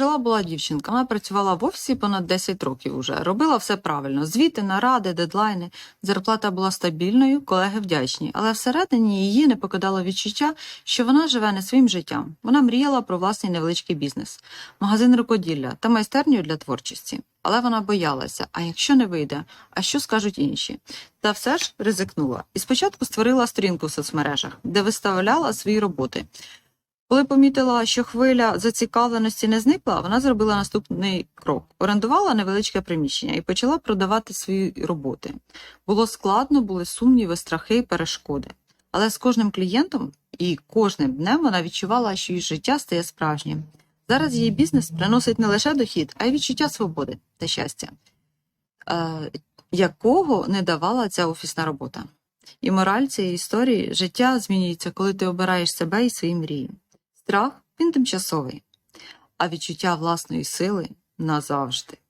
Жила була дівчинка, вона працювала в офісі понад 10 років уже, робила все правильно: звіти, наради, дедлайни. Зарплата була стабільною, колеги вдячні, але всередині її не покидало відчуття, що вона живе не своїм життям. Вона мріяла про власний невеличкий бізнес, магазин рукоділля та майстерню для творчості. Але вона боялася, а якщо не вийде, а що скажуть інші? Та все ж ризикнула. І спочатку створила сторінку в соцмережах, де виставляла свої роботи. Коли помітила, що хвиля зацікавленості не зникла, вона зробила наступний крок: орендувала невеличке приміщення і почала продавати свої роботи. Було складно, були сумніви, страхи, перешкоди. Але з кожним клієнтом і кожним днем вона відчувала, що її життя стає справжнім. Зараз її бізнес приносить не лише дохід, а й відчуття свободи та щастя, е, якого не давала ця офісна робота. І мораль цієї історії життя змінюється, коли ти обираєш себе і свої мрії. Страх він тимчасовий, а відчуття власної сили назавжди.